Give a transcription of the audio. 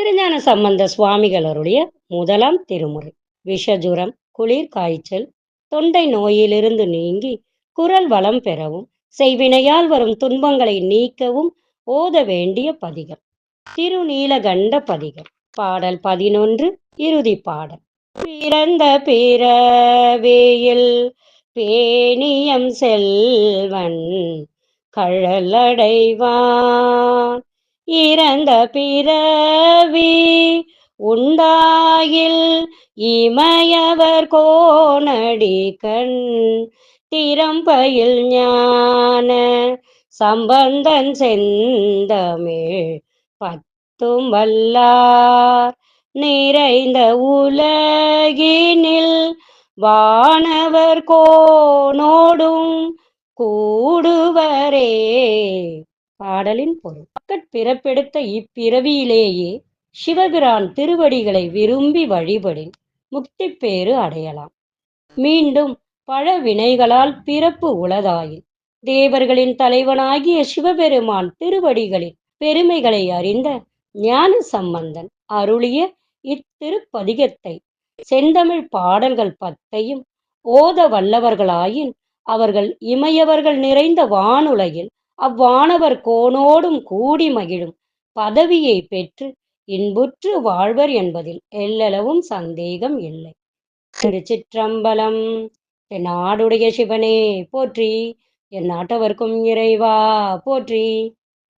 திருஞான சம்பந்த சுவாமிகளருடைய முதலாம் திருமுறை. விஷஜுரம் குளிர் காய்ச்சல் தொண்டை நோயிலிருந்து நீங்கி குரல் வளம் பெறவும் செய்வினையால் வரும் துன்பங்களை நீக்கவும் ஓத வேண்டிய பதிகம். திருநீலகண்ட பதிகம். பாடல் பதினொன்று இறுதி பாடல். பிறந்த பிறவியில் பேணியம் செல்வன் கழலடைவான் இறந்த பிறவி உண்டாயில் இமயவர் கோணடி கண் திறம்பயில் ஞான சம்பந்தன் செந்தமிழ் பத்தும் வல்லார் நிறைந்த உலகினில் வானவர் கோனோடும் கூடுவரே. பாடலின் பொருள். பிறப்பெடுத்த இப்பிறவியிலேயே சிவபிரான் திருவடிகளை விரும்பி வழிபடின் முக்தி பேறு அடையலாம். மீண்டும் பல வினைகளால் பிறப்பு உளதாயில் தேவர்களின் தலைவனாகிய சிவபெருமான் திருவடிகளின் பெருமைகளை அறிந்த ஞான சம்பந்தன் அருளிய இத்திருப்பதிகத்தை செந்தமிழ் பாடல்கள் பத்தையும் ஓத வல்லவர்களாயின் அவர்கள் இமையவர்கள் நிறைந்த வானுலகில் அவ்வானவர் கோனோடும் கூடி மகிழும். பதவியை பெற்று இன்புற்று வாழ்வர் என்பதில் எல்லளவும் சந்தேகம் இல்லை. திருச்சிற்றம்பலம் என் நாடுடைய சிவனே போற்றி. என் நாட்டவர்க்கும் இறைவா போற்றி.